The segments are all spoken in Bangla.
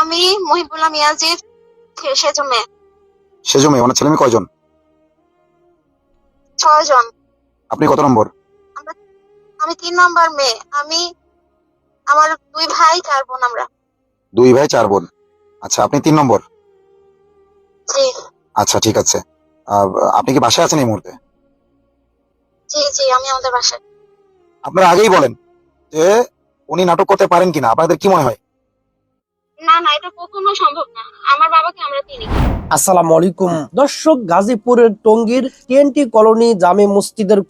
আমি মহিবুল্লাহ মিয়াজির সেজো মেয়ে ওনার ছেলে মেয়ে কয়জন? ছয় জন আপনি কত নম্বর? আমি তিন নম্বর মেয়ে। আমি আমার দুই ভাই চার বোন আমরা। দুই ভাই চার বোন। আচ্ছা আপনি তিন নম্বর? জি। আচ্ছা ঠিক আছে। আপনি কি বাসায় আছেন এই মুহূর্তে? জি জি আমি আমাদের বাসায়। আপনারা আগেই বলেন যে উনি নাটক করতে পারেন কিনা। আপনাদের কি মনে হয়? দর্শক, গাজীপুরের টঙ্গীর টিএনটি কলোনি জামে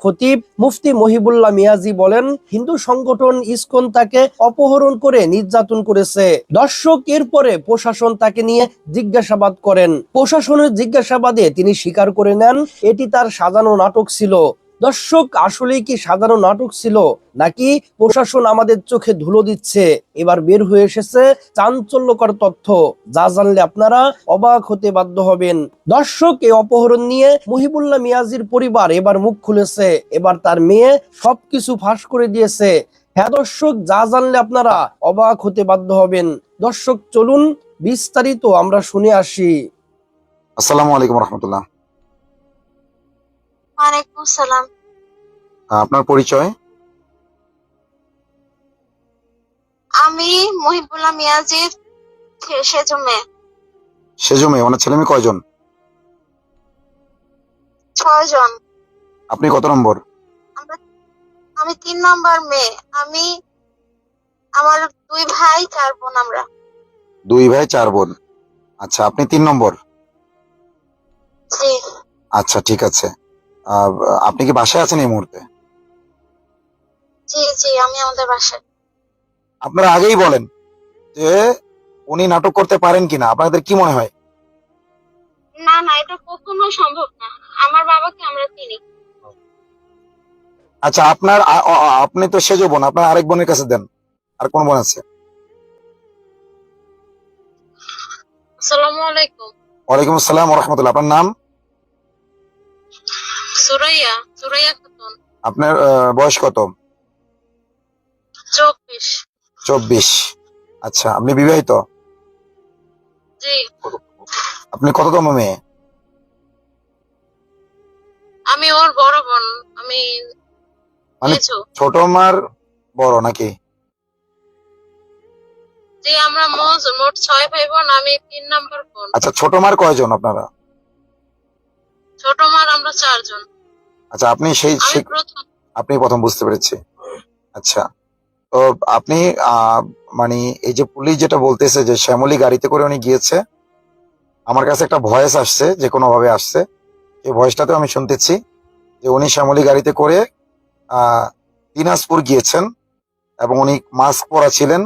খতিব মুফতি মহিবুল্লাহ মিয়াজি বলেন, হিন্দু সংগঠন ইসকন তাকে অপহরণ করে নির্যাতন করেছে। দর্শক, এরপরে প্রশাসন তাকে নিয়ে জিজ্ঞাসাবাদ করেন। প্রশাসনের জিজ্ঞাসাবাদে তিনি স্বীকার করে নেন, এটি তার সাজানো নাটক ছিল। দর্শক, আসলেই কি সাধারণ নাটক ছিল নাকি প্রশাসন আমাদের চোখে ধুলো দিচ্ছে? এবার বের হয়ে এসেছে চাঞ্চল্যকর তথ্য। যা জানলে আপনারা অবাক হতে বাধ্য হবেন। দর্শক, এই অপহরণ নিয়ে মহিবুল্লাহ মিয়াজির পরিবার এবার মুখ খুলেছে। এবার তার মেয়ে সবকিছু ফাঁস করে দিয়েছে। হ্যাঁ দর্শক, যা জানলে আপনারা অবাক হতে বাধ্য হবেন। দর্শক, চলুন বিস্তারিত আমরা শুনে আসি। আসসালামু আলাইকুম রহমতুল্লাহ। ওয়ালাইকুম সালাম আপনার পরিচয়? আমি মহিবুল্লাহ মিয়াজির সেজো মেয়ে সেজো মেয়ে ওনার ছেলে মেয়ে কয়জন? ছয়জন। আপনি কত নম্বর? আমি তিন নম্বর মেয়ে। আমি আমার দুই ভাই চার বোন আমরা। দুই ভাই চার বোন। আচ্ছা আপনি তিন নম্বর? জি। আচ্ছা ঠিক আছে। আপনি কি বাসায় আছেন এই মুহূর্তে? জি জি আমি আমাদের বাসায়। আপনারা আগেই বলেন যে উনি নাটক করতে পারেন কিনা আপনাদের কি মনে হয়? না না এটা কখনো সম্ভব না। আমার বাবাকে আমরা চিনি। আচ্ছা আপনার আপনি তো সেজো বোন আপনার আরেক বোনের কাছে দেন আর কোন বোন আছে? আসসালামু আলাইকুম। ওয়ালাইকুম আসসালাম রহমতুল্লাহ আপনার নাম? সুরাইয়া সুরাইয়া খাতুন। আপনার বয়স কত? চব্বিশ। চব্বিশ। আচ্ছা আপনি বিবাহিত? জি। আপনি কততম মেয়ে? আমি ওর বড় বোন আমি মানে ছোট মার বড় নাকি? জি আমরা মোট ছয় ভাই বোন আমি তিন নম্বর বোন। আচ্ছা ছোট মার কয়জন আপনারা? ছোট চারজন। আচ্ছা আপনি সেই আপনি প্রথম বুঝতে পেরেছি। আচ্ছা তো আপনি মানে এই যে পুলিশ যেটা বলতেছে যে শ্যামলী গাড়িতে করে উনি গিয়েছে আমার কাছে একটা ভয়েস আসছে যে কোনো ভাবে আসছে। এই ভয়েসটাতে আমি শুনতেছি যে উনি শ্যামলী গাড়িতে করে দিনাজপুর গিয়েছেন এবং উনি মাস্ক পরা ছিলেন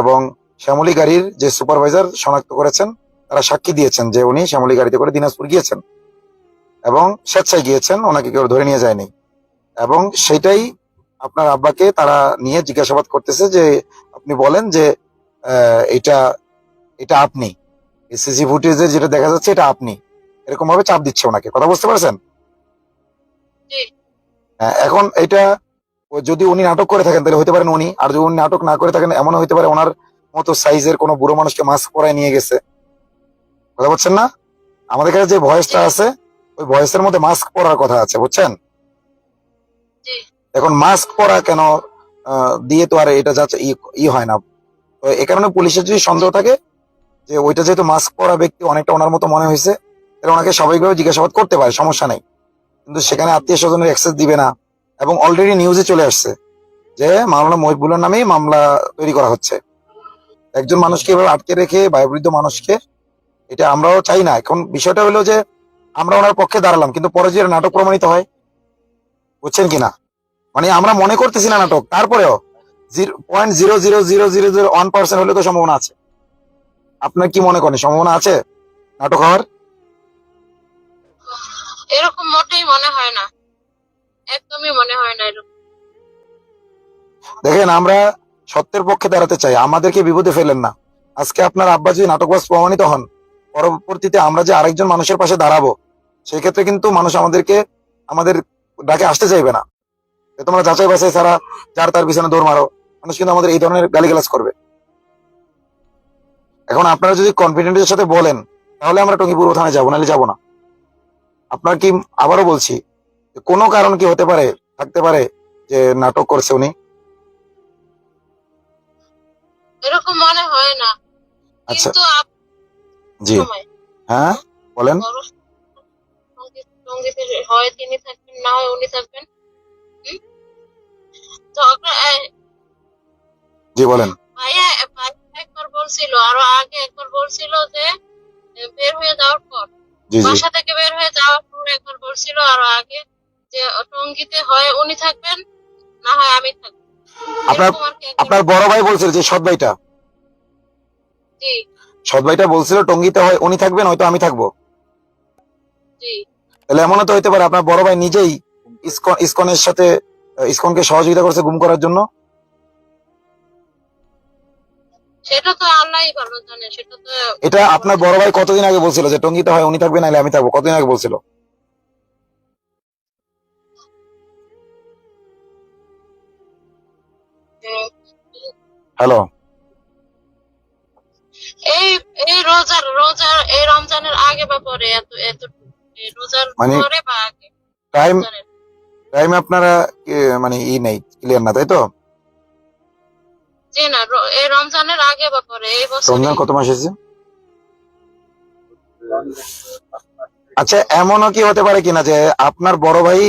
এবং শ্যামলী গাড়ির যে সুপারভাইজার শনাক্ত করেছেন তারা সাক্ষী দিয়েছেন যে উনি শ্যামলী গাড়িতে করে দিনাজপুর গিয়েছেন। এবং স্বেচ্ছায় গিয়েছেন ওনাকে কেউ ধরে নিয়ে যায়নি। এবং সেটাই আপনার আব্বাকে তারা নিয়ে জিজ্ঞাসাবাদ করতেছে যে আপনি বলেন যে এটা এটা আপনি। সিসি ফুটেজে যেটা দেখা যাচ্ছে এটা আপনি। এরকম ভাবে চাপ দিচ্ছে ওনাকে। কথা বুঝতে পারছেন? হ্যাঁ, এখন এটা যদি উনি নাটক করে থাকেন তাহলে হতে পারেন উনি। আর যদি উনি নাটক না করে থাকেন এমন হতে পারে ওনার মতো সাইজের কোনো বুড়ো মানুষকে মাস্ক পরায় নিয়ে গেছে। কথা বলছেন না? আমাদের কাছে যে ভয়েসটা আছে ওই ভয়েসের মধ্যে মাস্ক পরার কথা আছে বুঝছেন? এখন মাস্ক পরা কেন দিয়ে তো আর এটা যাচ্ছে ই- হয় না। তো এ কারণে পুলিশের যদি সন্দেহ থাকে যে ওইটা যেহেতু মাস্ক পরা ব্যক্তি অনেকটা ওনার মতো মনে হয়েছে তাহলে ওনাকে স্বাভাবিকভাবে জিজ্ঞাসাবাদ করতে পারে সমস্যা নেই। কিন্তু সেখানে আত্মীয় স্বজনের অ্যাক্সেস দিবে না। এবং অলরেডি নিউজে চলে আসছে যে মাওলানা মহিবুল্লার নামেই মামলা তৈরি করা হচ্ছে। একজন মানুষকে এভাবে আটকে রেখে বায়ুবৃদ্ধ মানুষকে এটা আমরাও চাই না। এখন বিষয়টা হলো যে আমরা ওনার পক্ষে দাঁড়ালাম কিন্তু পরে যে নাটক প্রমাণিত হয়। বুঝছেন কিনা? মানে আমরা মনে করতেছি না নাটক তারপরেও point zero zero zero zero zero one percent হলে তো সম্ভাবনা আছে। আপনার কি মনে করেন সম্ভাবনা আছে নাটক হওয়ার? এরকম মোটেই মনে হয় না। একদমই মনে হয় না এরকম। দেখেন আমরা সত্যের পক্ষে দাঁড়াতে চাই আমাদেরকে বিপদে ফেলেন না। আজকে আপনার আব্বা যদি নাটকবাজ প্রমাণিত হন পরবর্তীতে আমরা যে আরেকজন মানুষের পাশে দাঁড়াবো সেক্ষেত্রে কিন্তু মানুষ আমাদেরকে আমাদের ডাকে আসতে চাইবে না। তোমরা যাচাই বাছাই ছাড়া যার তার পিছনে দৌড় মারো মানুষ কিন্তু আমাদের এই ধরনের গালিগালাজ করবে। এখন আপনারা যদি কনফিডেন্টের সাথে বলেন তাহলে আমরা টঙ্গী পূর্ব থানায় যাব নাহলে যাব না। আপনার কি আবারও বলছি কোনো কারণ কি হতে পারে থাকতে পারে যে নাটক করছে উনি? এরকম মনে হয় না। আচ্ছা। জি। হ্যাঁ বলেন। সংগীত হয় তিনি থাকবেন না হয় উনি থাকবেন? জি বলেন। ভাইয়া একবার বলছিল আরও আগে একবার বলছিল যে বের হয়ে যাওয়ার পর। বাসা থেকে বের হয়ে যাওয়ার পর একবার বলছিল আরও আগে যে টঙ্গিতে হয় উনি থাকবেন না হয় আমি থাকব। আপনার আপনার বড় ভাই বলছিল যে সৎ ভাইটা? জি। সৎ ভাইটা বলছিল টঙ্গিতে হয় উনি থাকবেন হয়তো আমি থাকব। জি। তাহলে এমনও তো হতে পারে আপনার বড় ভাই নিজেই ইসকন ইসকনের সাথে ইসকনকে সহযোগিতা করছে গুম করার জন্য? সেটা তো আল্লাহই ভালো জানে সেটা তো এটা আপনার বড় ভাই কতদিন আগে বলছিল যে টঙ্গিতে হয় উনি থাকবে নাহলে আমি থাকব কতদিন আগে বলছিল? হ্যালো। এই এই রোজার রোজার এই রমজানের আগে বা পরে এত এত মানে- টাইম টাইম আপনারা মানে ই নেই ক্লিয়ার না তাই তো? জি না এই রমজানের আগে বা পরে এই বছর রমজান কত মাস আচ্ছা এমনও কি হতে পারে কিনা যে আপনার বড় ভাই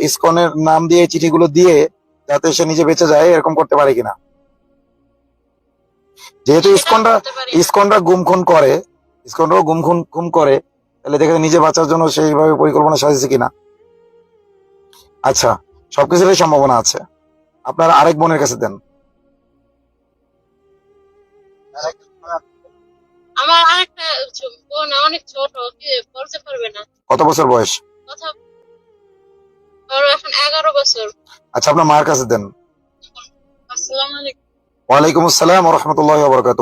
ইসকনের নাম দিয়ে চিঠিগুলো দিয়ে যাতে সে নিজে বেঁচে যায় এরকম করতে পারে কিনা? যেহেতু ইসকনরা ইসকনরা গুম খুন করে ইসকনরাও গুম খুন খুন করে তাহলে দেখে নিজে বাঁচার জন্য সেইভাবে পরিকল্পনা সাজিয়েছে কিনা? আচ্ছা সবকিছুরই সম্ভাবনা আছে। আপনার আরেক বোনের কাছে দেন। আমার আরেকটা বোন অনেক ছোট বলতে পারবে না। কত বছর বয়স? কথা ওর এখন এগারো বছর। আচ্ছা আপনার মায়ের কাছে দেন। আসসালামু আলাইকুম। ওয়ালাইকুম আসসালাম রহমতুল্লাহ বরকাত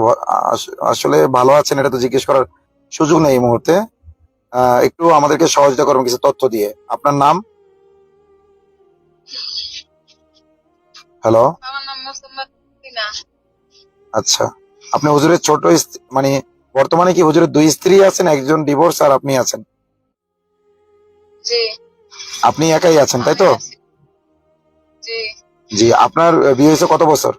আসলে ভালো আছেন এটা তো জিজ্ঞেস করার সুযোগ নেই এই মুহূর্তে। একটু আমাদেরকে সহযোগিতা করবেন কিছু তথ্য দিয়ে। আপনার নাম? হ্যালো আচ্ছা। আপনি হুজুরের ছোট মানে বর্তমানে কি হুজুরের দুই স্ত্রী আছেন একজন ডিভোর্স আর আপনি আছেন? আপনি একাই আছেন তাই তো? জি। আপনার বিয়ে হয়েছে কত বছর?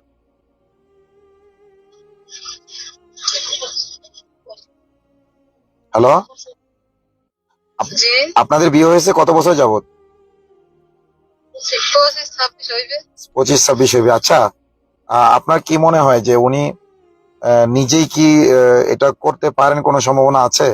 হ্যালো আপনাদের বিয়ে হয়েছে কত বছর যাবত পঁচিশ ছাব্বিশ হইবে। আচ্ছা আপনার কি মনে হয় যে উনি নিজেই কি এটা করতে পারেন কোনো সম্ভাবনা আছে?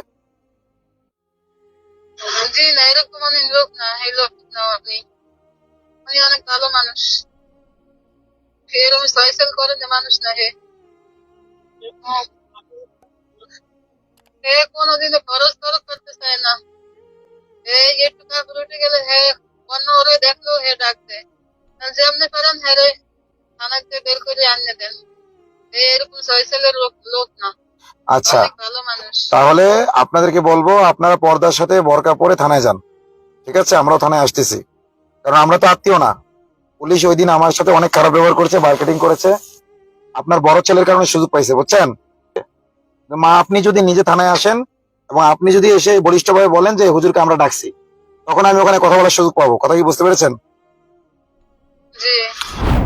কোনোদিনও খরচ করতে চায় না। এই একটু কাপড় উঠে গেলে হে অন্য ওরে দেখলেও হে ডাকতে। যেমনি করেন হে রে থানাতে বের করে আনিয়ে দেন। এরকম সয়সেলের লোক লোক না। আচ্ছা তাহলে আপনাদেরকে বলব আপনারা পর্দার সাথে বরকা পরে থানায় যান। ঠিক আছে? আমরাও থানায় আসতেছি। কারণ আমরা তো আত্মীয় না। পুলিশ ওই দিন আমার সাথে অনেক খারাপ ব্যবহার করেছে মার্কেটিং করেছে। আপনার বড় ছেলের কারণে সুযোগ পাইছে বুঝছেন? মা আপনি যদি নিজে থানায় আসেন এবং আপনি যদি এসে বলিষ্ঠভাবে বলেন যে হুজুরকে আমরা ডাকছি তখন আমি ওখানে কথা বলার সুযোগ পাবো। কথা কি বুঝতে পেরেছেন?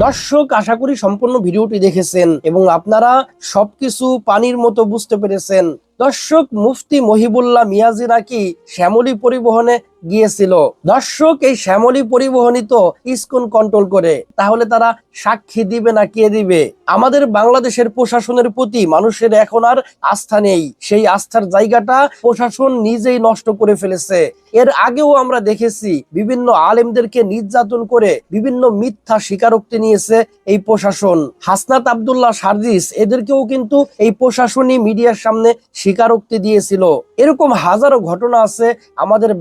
দর্শক আশা করি সম্পূর্ণ ভিডিওটি দেখেছেন এবং আপনারা সবকিছু পানির মতো বুঝতে পেরেছেন। দর্শক মুফতি মহিবুল্লাহ মিয়াজি নাকি শ্যামলী পরিবহনে গিয়েছিল। দর্শক, এই শ্যামলী পরিবহনই তো ইসকন কন্ট্রোল করে। তাহলে তারা সাক্ষী দিবে না কে দিবে? আমাদের বাংলাদেশের প্রশাসনের প্রতি মানুষের এখন আর আস্থা নেই। সেই আস্থার জায়গাটা প্রশাসন নিজেই নষ্ট করে ফেলেছে। এর আগেও আমরা দেখেছি, বিভিন্ন আলেমদেরকে নির্যাতন করে বিভিন্ন মিথ্যা স্বীকারোক্তি নিয়েছে এই প্রশাসন। হাসনাত আবদুল্লাহ সার্জিস এদেরকেও কিন্তু এই প্রশাসনই মিডিয়ার সামনে স্বীকারোক্তি দিয়েছিল। এরকম হাজারো ঘটনা আছে আমাদের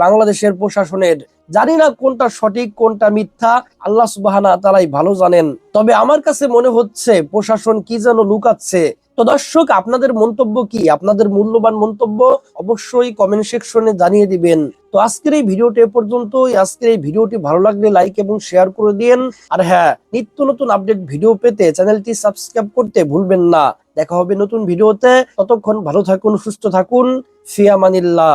বাংলাদেশের প্রশাসনের। জানি না কোনটা সঠিক, কোনটা মিথ্যা, আল্লাহ সুবাহানা তালাই ভালো জানেন। তবে আমার কাছে মনে হচ্ছে প্রশাসন কি যেন লুকাচ্ছে। তো দর্শক, আপনাদের মন্তব্য কি? আপনাদের মূল্যবান মন্তব্য অবশ্যই কমেন্ট সেকশনে জানিয়ে দিবেন। তো আজকের এই ভিডিওটি এ পর্যন্তই। আজকের এই ভিডিওটি ভালো লাগলে লাইক এবং শেয়ার করে দিন। আর হ্যাঁ নিত্য নতুন আপডেট ভিডিও পেতে চ্যানেলটি সাবস্ক্রাইব করতে ভুলবেন না। দেখা হবে নতুন ভিডিওতে। ততক্ষণ ভালো থাকুন, সুস্থ থাকুন। ফিয়ামানিল্লাহ